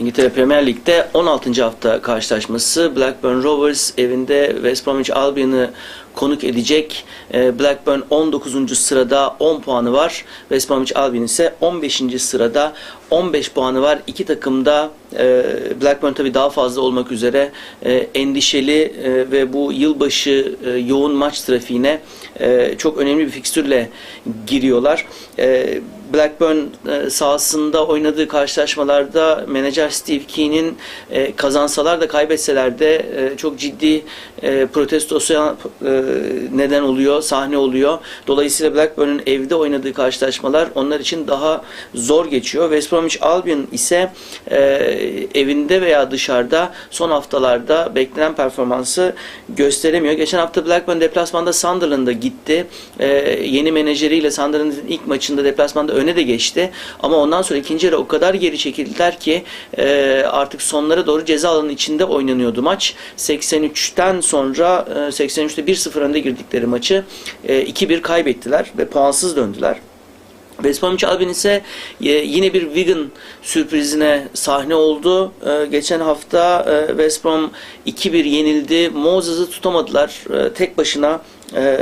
İngiltere Premier Lig'de 16. hafta karşılaşması Blackburn Rovers evinde West Bromwich Albion'ı konuk edecek. Ee, Blackburn 19. sırada 10 puanı var. West Bromwich Albion ise 15. sırada 15 puanı var. İki takım da e, Blackburn tabii daha fazla olmak üzere e, endişeli e, ve bu yılbaşı e, yoğun maç trafiğine e, çok önemli bir fikstürle giriyorlar. E, Blackburn e, sahasında oynadığı karşılaşmalarda menajer Steve Kean'in e, kazansalar da kaybetseler de e, çok ciddi e, protestosu e, neden oluyor, sahne oluyor. Dolayısıyla Blackburn'un evde oynadığı karşılaşmalar onlar için daha zor geçiyor. West Bromwich Albion ise e, evinde veya dışarıda son haftalarda beklenen performansı gösteremiyor. Geçen hafta Blackburn deplasmanda Sunderland'a gitti. E, yeni menajeriyle Sunderland'ın ilk maçında deplasmanda öne de geçti. Ama ondan sonra ikinci yarı o kadar geri çekildiler ki e, artık sonlara doğru ceza alanının içinde oynanıyordu maç. 83'ten sonra e, 83'te 1-0 önde girdikleri maçı e, 2-1 kaybettiler ve puansız döndüler. Bromwich Albion ise e, yine bir Wigan sürprizine sahne oldu. E, Geçen hafta e, West Brom 2-1 yenildi. Moses'ı tutamadılar. Tek başına e,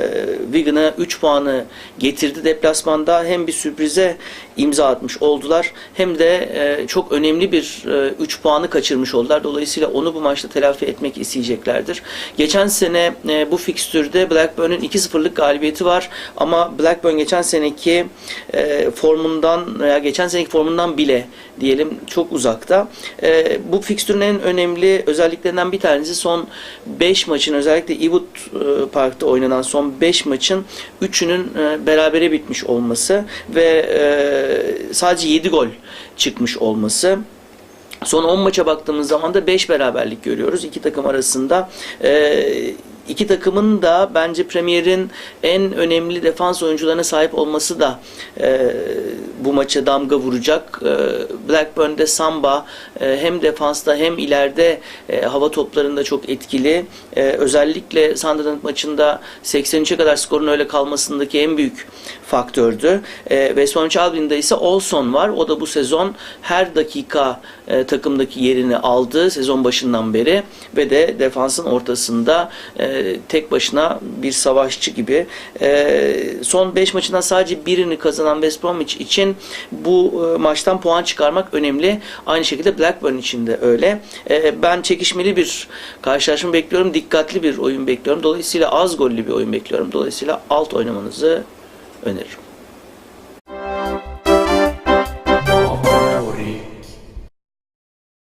Wigan'a 3 puanı getirdi deplasmanda. Hem bir sürprize imza atmış oldular hem de e, çok önemli bir 3 puanı kaçırmış oldular. Dolayısıyla onu bu maçta telafi etmek isteyeceklerdir. Geçen sene e, bu fikstürde Blackburn'un 2-0'lık galibiyeti var ama Blackburn geçen seneki e, formundan veya geçen seneki formundan bile diyelim çok uzakta. E, bu fikstürün en önemli özelliklerinden bir tanesi son 5 maçın özellikle Ewood e, Park'ta oynanan son 5 maçın 3'ünün e, berabere bitmiş olması ve e, sadece 7 gol çıkmış olması. Son 10 maça baktığımız zaman da 5 beraberlik görüyoruz iki takım arasında. Ee, iki takımın da bence Premier'in en önemli defans oyuncularına sahip olması da e, bu maça damga vuracak. E, Blackburn'de Samba e, hem defansta hem ileride e, hava toplarında çok etkili. E, özellikle Sunderland maçında 83'e kadar skorun öyle kalmasındaki en büyük faktördü. E, West Bromwich Albion'da ise Olson var. O da bu sezon her dakika e, takımdaki yerini aldı sezon başından beri ve de defansın ortasında tek başına bir savaşçı gibi. E, son 5 maçından sadece birini kazanan West Bromwich için bu e, maçtan puan çıkarmak önemli. Aynı şekilde Blackburn için de öyle. E, ben çekişmeli bir karşılaşma bekliyorum. Dikkatli bir oyun bekliyorum. Dolayısıyla az gollü bir oyun bekliyorum. Dolayısıyla alt oynamanızı öneririm.